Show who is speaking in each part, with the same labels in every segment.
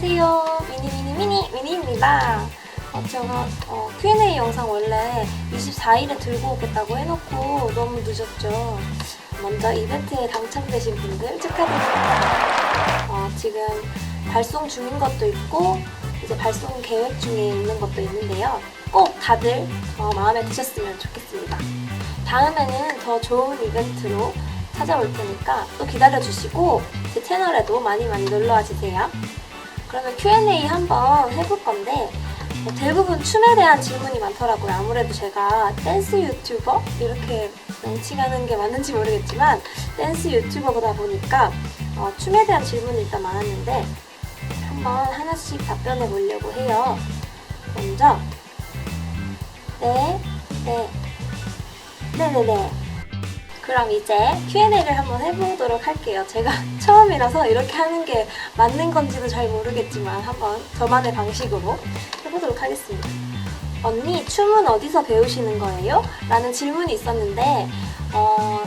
Speaker 1: 안녕하세요. 미니 미니 미니 미니입니다. 어, 제가 어, Q&A 영상 원래 24일에 들고 오겠다고 해놓고 너무 늦었죠. 먼저 이벤트에 당첨되신 분들 축하드립니다. 어, 지금 발송 중인 것도 있고 이제 발송 계획 중에 있는 것도 있는데요. 꼭 다들 어, 마음에 드셨으면 좋겠습니다. 다음에는 더 좋은 이벤트로 찾아올 테니까 또 기다려주시고 제 채널에도 많이 많이 놀러와 주세요. 그러면 Q&A 한번 해볼 건데 어, 대부분 춤에 대한 질문이 많더라고요. 아무래도 제가 댄스 유튜버 이렇게 명칭하는 게 맞는지 모르겠지만 댄스 유튜버다 보니까 어, 춤에 대한 질문이 일단 많았는데 한번 하나씩 답변해 보려고 해요. 먼저 네, 네, 네네네. 그럼 이제 Q&A를 한번 해보도록 할게요. 제가 처음이라서 이렇게 하는 게 맞는 건지도 잘 모르겠지만 한번 저만의 방식으로 해보도록 하겠습니다. 언니, 춤은 어디서 배우시는 거예요? 라는 질문이 있었는데, 어,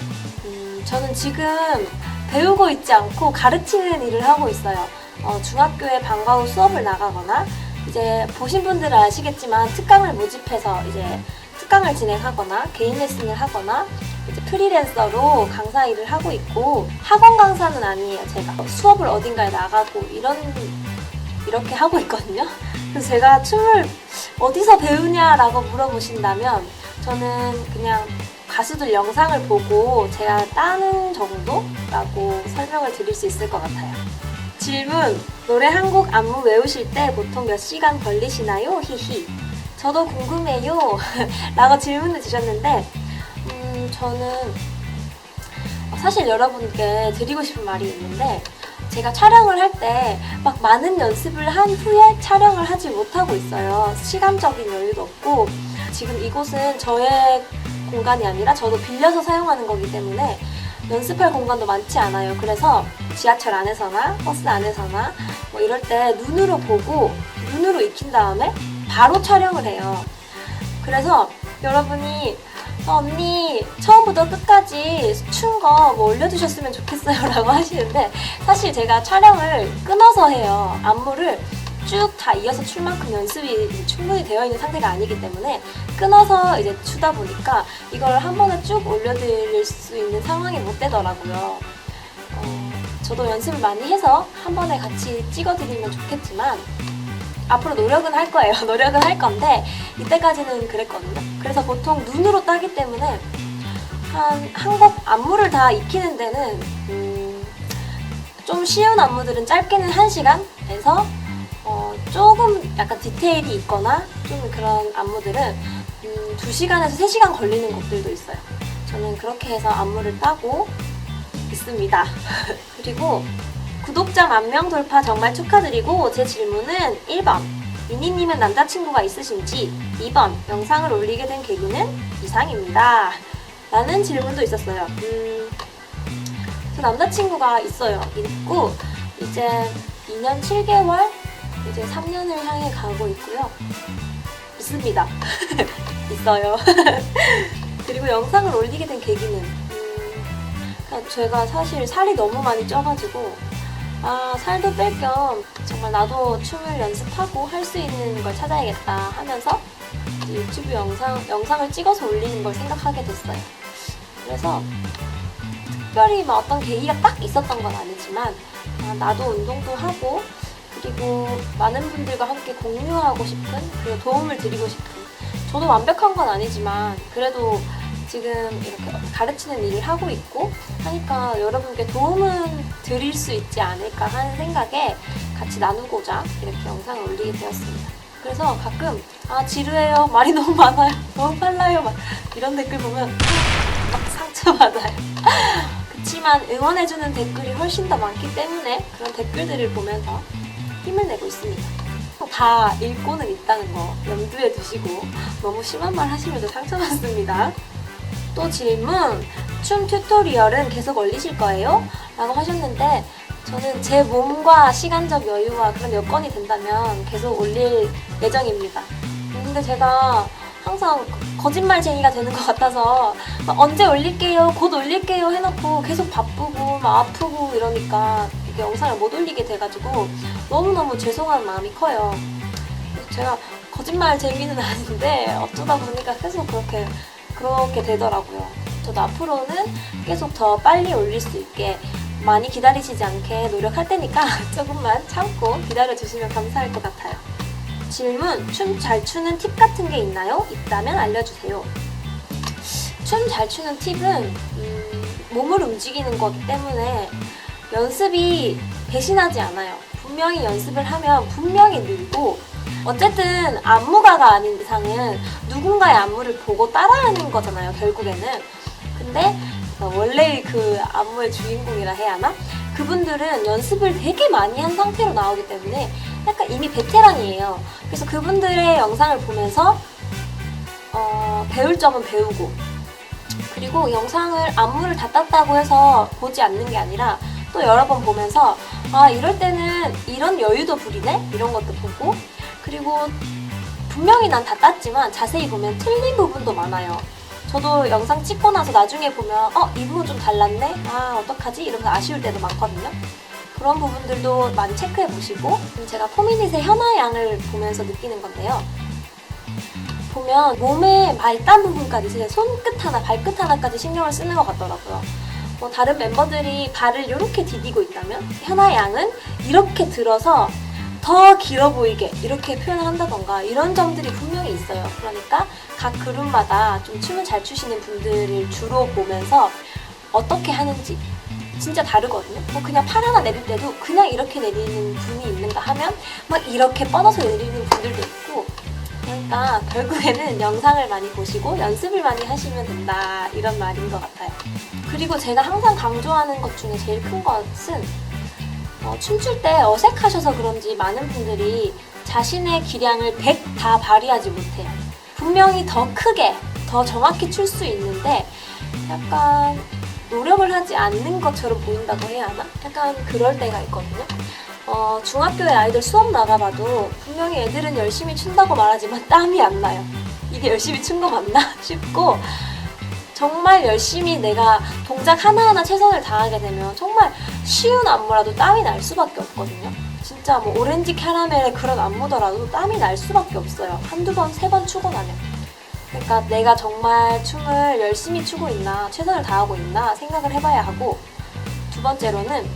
Speaker 1: 음, 저는 지금 배우고 있지 않고 가르치는 일을 하고 있어요. 어, 중학교에 방과 후 수업을 나가거나, 이제 보신 분들은 아시겠지만 특강을 모집해서 이제 특강을 진행하거나 개인 레슨을 하거나 이제 프리랜서로 강사 일을 하고 있고 학원 강사는 아니에요. 제가 수업을 어딘가에 나가고 이런 이렇게 하고 있거든요. 그래서 제가 춤을 어디서 배우냐라고 물어보신다면 저는 그냥 가수들 영상을 보고 제가 따는 정도라고 설명을 드릴 수 있을 것 같아요. 질문 노래 한 곡 안무 외우실 때 보통 몇 시간 걸리시나요? 히히. 저도 궁금해요. 라고 질문을 주셨는데 음, 저는 사실 여러분께 드리고 싶은 말이 있는데 제가 촬영을 할 때 막 많은 연습을 한 후에 촬영을 하지 못하고 있어요. 시간적인 여유도 없고 지금 이곳은 저의 공간이 아니라 저도 빌려서 사용하는 거기 때문에 연습할 공간도 많지 않아요. 그래서 지하철 안에서나 버스 안에서나 뭐 이럴 때 눈으로 보고 눈으로 익힌 다음에 바로 촬영을 해요. 그래서 여러분이 어, 언니 처음부터 끝까지 춘 거 뭐 올려주셨으면 좋겠어요 라고 하시는데 사실 제가 촬영을 끊어서 해요. 안무를 쭉 다 이어서 출 만큼 연습이 충분히 되어 있는 상태가 아니기 때문에 끊어서 이제 추다 보니까 이걸 한 번에 쭉 올려드릴 수 있는 상황이 못 되더라고요. 어, 저도 연습을 많이 해서 한 번에 같이 찍어드리면 좋겠지만 앞으로 노력은 할 거예요. 노력은 할 건데 이때까지는 그랬거든요. 그래서 보통 눈으로 따기 때문에 한 한 곡 안무를 다 익히는 데는 음, 좀 쉬운 안무들은 짧게는 1시간에서 어, 조금 약간 디테일이 있거나 좀 그런 안무들은 음, 2시간에서 3시간 걸리는 곡들도 있어요. 저는 그렇게 해서 안무를 따고 있습니다. 그리고 구독자 만 명 돌파 정말 축하드리고 제 질문은 1번. 미니님은 남자친구가 있으신지 2번. 영상을 올리게 된 계기는 이상입니다. 라는 질문도 있었어요. 음, 저 남자친구가 있어요. 있고 이제 2년 7개월 이제 3년을 향해 가고 있고요. 있습니다. 있어요. 그리고 영상을 올리게 된 계기는 음, 그냥 제가 사실 살이 너무 많이 쪄가지고 아, 살도 뺄 겸 정말 나도 춤을 연습하고 할 수 있는 걸 찾아야겠다 하면서 유튜브 영상, 영상을 찍어서 올리는 걸 생각하게 됐어요. 그래서 특별히 막 어떤 계기가 딱 있었던 건 아니지만 아, 나도 운동도 하고 그리고 많은 분들과 함께 공유하고 싶은 그리고 도움을 드리고 싶은 저도 완벽한 건 아니지만 그래도 지금 이렇게 가르치는 일을 하고 있고 하니까 여러분께 도움은 드릴 수 있지 않을까 하는 생각에 같이 나누고자 이렇게 영상을 올리게 되었습니다. 그래서 가끔 아 지루해요 말이 너무 많아요 너무 빨라요 막 이런 댓글 보면 막 상처받아요. 그치만 응원해주는 댓글이 훨씬 더 많기 때문에 그런 댓글들을 보면서 힘을 내고 있습니다. 다 읽고는 있다는 거 염두에 두시고 너무 심한 말 하시면 저 상처받습니다. 또 질문, 춤 튜토리얼은 계속 올리실 거예요? 라고 하셨는데 저는 제 몸과 시간적 여유와 그런 여건이 된다면 계속 올릴 예정입니다. 근데 제가 항상 거짓말쟁이가 되는 것 같아서 막 언제 올릴게요, 곧 올릴게요 해놓고 계속 바쁘고 막 아프고 이러니까 이렇게 영상을 못 올리게 돼가지고 너무너무 죄송한 마음이 커요. 제가 거짓말 재미는 아닌데 어쩌다 보니까 계속 그렇게 그렇게 되더라고요. 저도 앞으로는 계속 더 빨리 올릴 수 있게 많이 기다리시지 않게 노력할 테니까 조금만 참고 기다려 주시면 감사할 것 같아요. 질문: 춤 잘 추는 팁 같은 게 있나요? 있다면 알려주세요. 춤 잘 추는 팁은 음, 몸을 움직이는 것 때문에 연습이 배신하지 않아요. 분명히 연습을 하면 분명히 늘고 어쨌든 안무가가 아닌 이상은 누군가의 안무를 보고 따라하는 거잖아요. 결국에는. 근데 어, 원래 그 안무의 주인공이라 해야 하나? 그분들은 연습을 되게 많이 한 상태로 나오기 때문에 약간 이미 베테랑이에요. 그래서 그분들의 영상을 보면서 어, 배울 점은 배우고 그리고 영상을 안무를 다 땄다고 해서 보지 않는 게 아니라 또 여러 번 보면서 아 이럴 때는 이런 여유도 부리네 이런 것도 보고 그리고 분명히 난 다 땄지만 자세히 보면 틀린 부분도 많아요. 저도 영상 찍고 나서 나중에 보면 어 이 부분 좀 달랐네 아 어떡하지 이러면서 아쉬울 때도 많거든요. 그런 부분들도 많이 체크해 보시고 제가 포미닛의 현아 양을 보면서 느끼는 건데요. 보면 몸의 말단 부분까지 제 손끝 하나, 발끝 하나까지 신경을 쓰는 것 같더라고요. 뭐 다른 멤버들이 발을 이렇게 디디고 있다면 현아 양은 이렇게 들어서 더 길어 보이게 이렇게 표현을 한다던가 이런 점들이 분명히 있어요. 그러니까 각 그룹마다 좀 춤을 잘 추시는 분들을 주로 보면서 어떻게 하는지 진짜 다르거든요. 뭐 그냥 팔 하나 내릴 때도 그냥 이렇게 내리는 분이 있는가 하면 막 이렇게 뻗어서 내리는 분들도 있고 그러니까 결국에는 영상을 많이 보시고 연습을 많이 하시면 된다 이런 말인 것 같아요. 그리고 제가 항상 강조하는 것 중에 제일 큰 것은 어, 춤출 때 어색하셔서 그런지 많은 분들이 자신의 기량을 100 다 발휘하지 못해요. 분명히 더 크게, 더 정확히 출 수 있는데 약간 노력을 하지 않는 것처럼 보인다고 해야 하나? 약간 그럴 때가 있거든요. 어, 중학교에 아이들 수업 나가봐도 분명히 애들은 열심히 춘다고 말하지만 땀이 안 나요. 이게 열심히 춘 거 맞나 싶고 정말 열심히 내가 동작 하나하나 최선을 다하게 되면 정말 쉬운 안무라도 땀이 날 수밖에 없거든요. 진짜 뭐 오렌지 캐러멜의 그런 안무더라도 땀이 날 수밖에 없어요. 한두 번, 세 번 추고 나면. 그러니까 내가 정말 춤을 열심히 추고 있나, 최선을 다하고 있나 생각을 해봐야 하고 두 번째로는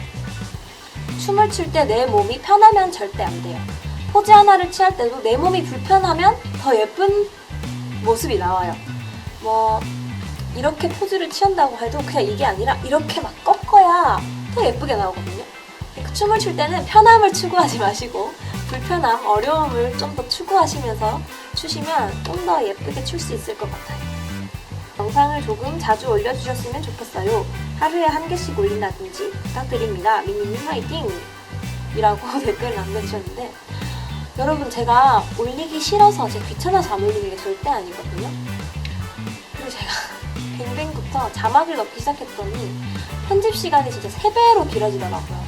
Speaker 1: 춤을 출 때 내 몸이 편하면 절대 안 돼요. 포즈 하나를 취할 때도 내 몸이 불편하면 더 예쁜 모습이 나와요. 뭐 이렇게 포즈를 취한다고 해도 그냥 이게 아니라 이렇게 막 꺾어야 더 예쁘게 나오거든요. 그 춤을 출 때는 편함을 추구하지 마시고 불편함, 어려움을 좀 더 추구하시면서 추시면 좀 더 예쁘게 출 수 있을 것 같아요. 영상을 조금 자주 올려주셨으면 좋겠어요. 하루에 한 개씩 올린다든지 부탁드립니다. 미니님 화이팅! 이라고 댓글 남겨주셨는데 여러분 제가 올리기 싫어서 제 귀찮아서 안 올리는 게 절대 아니거든요. 그리고 제가 뱅뱅부터 자막을 넣기 시작했더니 편집 시간이 진짜 3배로 길어지더라고요.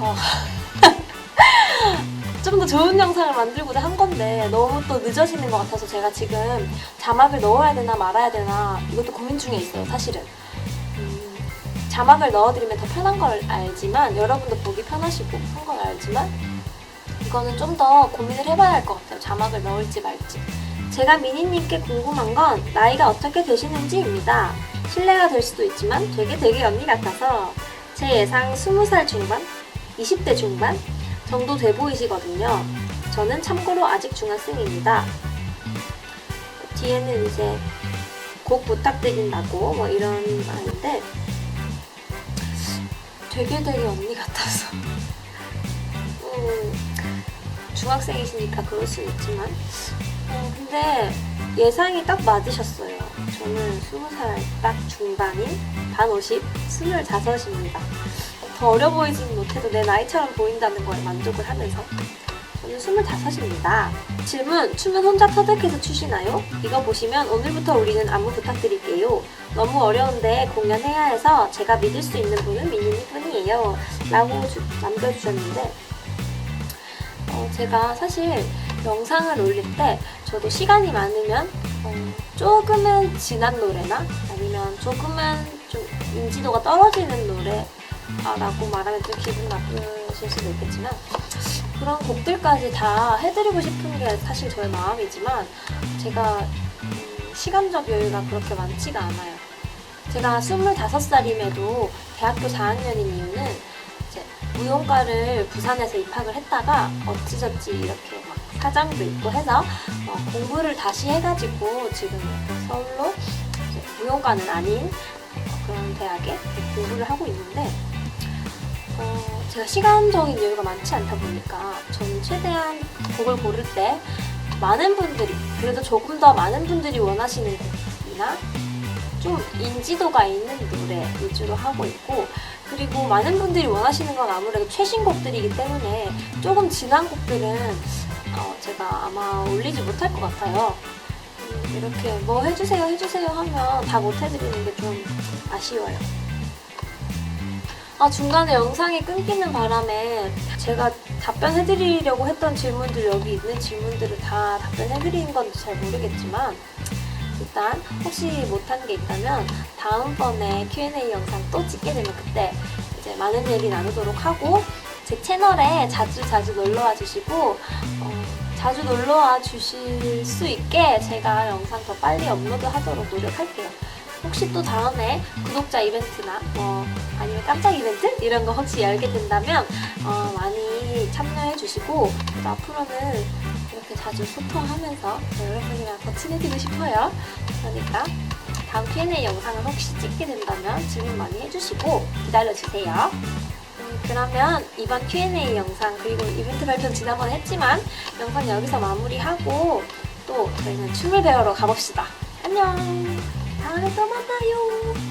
Speaker 1: 어. 좀더 좋은 영상을 만들고자 한 건데 너무 또 늦어지는 것 같아서 제가 지금 자막을 넣어야 되나 말아야 되나 이것도 고민 중에 있어요 사실은 음, 자막을 넣어드리면 더 편한 걸 알지만 여러분도 보기 편하시고 한 걸 알지만 이거는 좀 더 고민을 해봐야 할 것 같아요 자막을 넣을지 말지 제가 미니님께 궁금한 건 나이가 어떻게 되시는지입니다 실례가 될 수도 있지만 되게 되게 언니 같아서 제 예상 20살 중반? 20대 중반? 정도 돼 보이시거든요. 저는 참고로 아직 중학생입니다. 뒤에는 이제 곡 부탁드린다고 뭐 이런 말인데 되게 되게 언니 같아서 음, 중학생이시니까 그럴 수 있지만 어, 근데 예상이 딱 맞으셨어요. 저는 20살 딱 중반인 반 50, 25입니다. 더 어려 보이지는 못해도 내 나이처럼 보인다는 거에 만족을 하면서 저는 25입니다. 질문, 춤은 혼자 터득해서 추시나요? 이거 보시면 오늘부터 우리는 안무 부탁드릴게요. 너무 어려운데 공연해야 해서 제가 믿을 수 있는 분은 미니님 뿐이에요. 라고 주- 남겨주셨는데 어, 제가 사실 영상을 올릴 때 저도 시간이 많으면 어, 조금은 진한 노래나 아니면 조금은 좀 인지도가 떨어지는 노래 라고 말하면 좀 기분 나쁘실 수도 있겠지만 그런 곡들까지 다 해드리고 싶은 게 사실 저의 마음이지만 제가 음, 시간적 여유가 그렇게 많지가 않아요. 제가 25살임에도 대학교 4학년인 이유는 이제 무용과를 부산에서 입학을 했다가 어찌저찌 이렇게 막 사장도 있고 해서 어, 공부를 다시 해가지고 지금 서울로 무용과는 아닌 그런 대학에 공부를 하고 있는데 어, 제가 시간적인 여유가 많지 않다 보니까 저는 최대한 곡을 고를 때 많은 분들이 그래도 조금 더 많은 분들이 원하시는 곡이나 좀 인지도가 있는 노래 위주로 하고 있고 그리고 많은 분들이 원하시는 건 아무래도 최신 곡들이기 때문에 조금 지난 곡들은 어, 제가 아마 올리지 못할 것 같아요. 음, 이렇게 뭐 해주세요 해주세요 하면 다 못 해드리는 게 좀 아쉬워요. 아 중간에 영상이 끊기는 바람에 제가 답변해드리려고 했던 질문들 여기 있는 질문들을 다 답변해드리는 건지 잘 모르겠지만 일단 혹시 못한 게 있다면 다음번에 Q&A 영상 또 찍게 되면 그때 이제 많은 얘기 나누도록 하고 제 채널에 자주 자주 놀러와 주시고 어, 자주 놀러와 주실 수 있게 제가 영상 더 빨리 업로드하도록 노력할게요. 혹시 또 다음에 구독자 이벤트나 뭐 아니면 깜짝 이벤트 이런 거 혹시 열게 된다면 어, 많이 참여해 주시고 앞으로는 이렇게 자주 소통하면서 여러분이랑 더 친해지고 싶어요. 그러니까 다음 Q&A 영상을 혹시 찍게 된다면 질문 많이 해주시고 기다려주세요. 음, 그러면 이번 Q&A 영상 그리고 이벤트 발표는 지난번에 했지만 영상 여기서 마무리하고 또 저희는 춤을 배우러 가봅시다. 안녕. 다음에 또 만나요.